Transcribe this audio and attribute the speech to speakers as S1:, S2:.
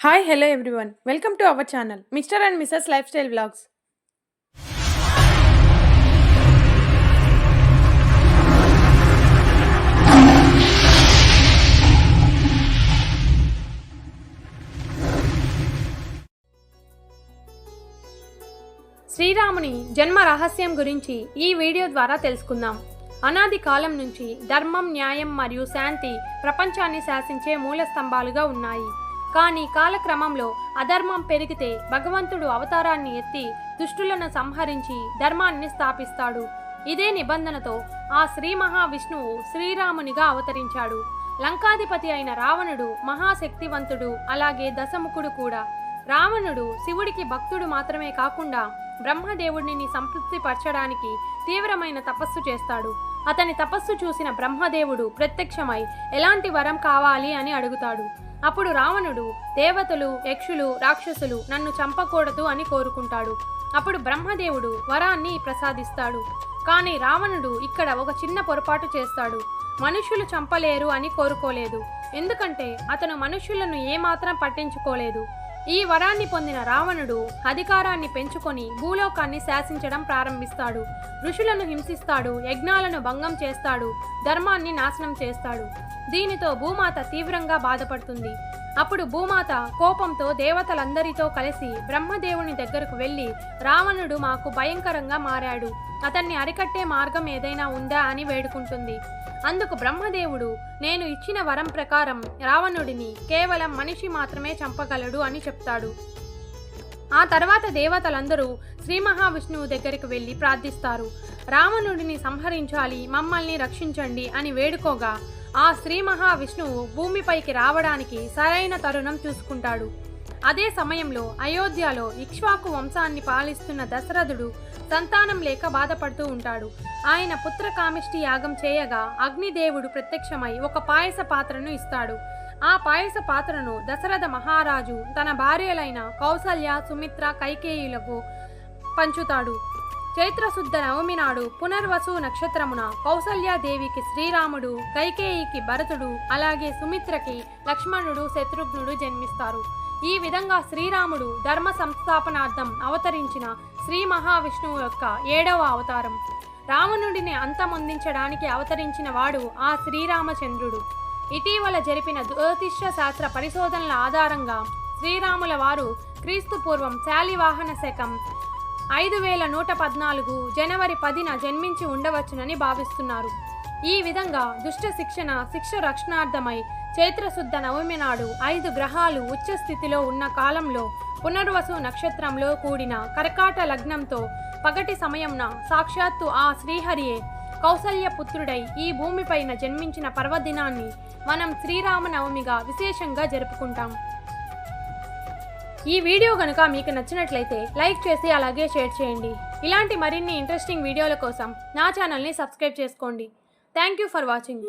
S1: Hi hello everyone welcome to our channel mister and missus lifestyle vlogs శ్రీరాముని జన్మ రహస్యం గురించి ఈ వీడియో ద్వారా తెలుసుకుందాం. అనాది కాలం నుంచి ధర్మం న్యాయం మరియు శాంతి ప్రపంచాన్ని శాసించే మూల స్తంభాలుగా ఉన్నాయి. కానీ కాలక్రమంలో అధర్మం పెరిగితే భగవంతుడు అవతారాన్ని ఎత్తి దుష్టులను సంహరించి ధర్మాన్ని స్థాపిస్తాడు. ఇదే నిబంధనతో ఆ శ్రీ మహావిష్ణువు శ్రీరామునిగా అవతరించాడు. లంకాధిపతి అయిన రావణుడు మహాశక్తివంతుడు అలాగే దశముఖుడు కూడా. రావణుడు శివుడికి భక్తుడు మాత్రమే కాకుండా బ్రహ్మదేవుడిని సంతృప్తిపరచడానికి తీవ్రమైన తపస్సు చేస్తాడు. అతని తపస్సు చూసిన బ్రహ్మదేవుడు ప్రత్యక్షమై ఎలాంటి వరం కావాలి? అని అడుగుతాడు. అప్పుడు రావణుడు దేవతలు యక్షులు రాక్షసులు నన్ను చంపకూడదు అని కోరుకుంటాడు. అప్పుడు బ్రహ్మదేవుడు వరాన్ని ప్రసాదిస్తాడు. కానీ రావణుడు ఇక్కడ ఒక చిన్న పొరపాటు చేస్తాడు. మనుషులు చంపలేరు అని కోరుకోలేదు. ఎందుకంటే అతను మనుషులను ఏమాత్రం పట్టించుకోలేదు. ఈ వరాన్ని పొందిన రావణుడు అధికారాన్ని పెంచుకొని భూలోకాన్ని శాసించడం ప్రారంభిస్తాడు. ఋషులను హింసిస్తాడు యజ్ఞాలను భంగం చేస్తాడు ధర్మాన్ని నాశనం చేస్తాడు. దీనితో భూమాత తీవ్రంగా బాధపడుతుంది. అప్పుడు భూమాత కోపంతో దేవతలందరితో కలిసి బ్రహ్మదేవుని దగ్గరకు వెళ్ళి రావణుడు మాకు భయంకరంగా మారాడు. అతన్ని అరికట్టే మార్గం ఏదైనా ఉందా అని వేడుకుంటుంది. అందుకు బ్రహ్మదేవుడు నేను ఇచ్చిన వరం ప్రకారం రావణుడిని కేవలం మనిషి మాత్రమే చంపగలడు అని చెప్తాడు. ఆ తర్వాత దేవతలందరూ శ్రీ మహావిష్ణువు దగ్గరికి వెళ్ళి ప్రార్థిస్తారు. రావణుడిని సంహరించాలి మమ్మల్ని రక్షించండి అని వేడుకోగా ఆ శ్రీ మహావిష్ణువు భూమిపైకి రావడానికి సరైన తరుణం చూసుకుంటాడు. అదే సమయంలో అయోధ్యలో ఇక్ష్వాకు వంశాన్ని పాలిస్తున్న దశరథుడు సంతానం లేక బాధపడుతూ ఉంటాడు. ఆయన పుత్రకామిష్టి యాగం చేయగా అగ్నిదేవుడు ప్రత్యక్షమై ఒక పాయస పాత్రను ఇస్తాడు. ఆ పాయస పాత్రను దశరథ మహారాజు తన భార్యలైన కౌసల్య సుమిత్ర కైకేయులకు పంచుతాడు. చైత్రశుద్ధ నవమి నాడు పునర్వసు నక్షత్రమున కౌసల్యాదేవికి శ్రీరాముడు కైకేయికి భరతుడు అలాగే సుమిత్రకి లక్ష్మణుడు శత్రుఘ్నుడు జన్మిస్తారు. ఈ విధంగా శ్రీరాముడు ధర్మ సంస్థాపనార్థం అవతరించిన శ్రీ మహావిష్ణువు యొక్క ఏడవ అవతారం. రావణుడిని అంతమొందించడానికి అవతరించిన వాడు ఆ శ్రీరామచంద్రుడు. ఇటీవల జరిపిన జ్యోతిష్య శాస్త్ర పరిశోధనల ఆధారంగా శ్రీరాముల వారు క్రీస్తు పూర్వం శాలివాహన శకం ఐదు వేల నూట పద్నాలుగు జనవరి పదిన జన్మించి ఉండవచ్చునని భావిస్తున్నారు. ఈ విధంగా దుష్ట శిక్షణ శిక్ష రక్షణార్థమై చైత్రశుద్ధ నవమి నాడు ఐదు గ్రహాలు ఉచ్చ స్థితిలో ఉన్న కాలంలో పునర్వసు నక్షత్రంలో కూడిన కర్కాట లగ్నంతో పగటి సమయంన సాక్షాత్తు ఆ శ్రీహరియే కౌసల్య పుత్రుడై ఈ భూమిపైన జన్మించిన పర్వదినాన్ని మనం శ్రీరామనవమిగా విశేషంగా జరుపుకుంటాం. ఈ వీడియో కనుక మీకు నచ్చినట్లయితే లైక్ చేసి అలాగే షేర్ చేయండి. ఇలాంటి మరిన్ని ఇంట్రెస్టింగ్ వీడియోల కోసం నా ఛానల్ని సబ్స్క్రైబ్ చేసుకోండి. Thank you for watching.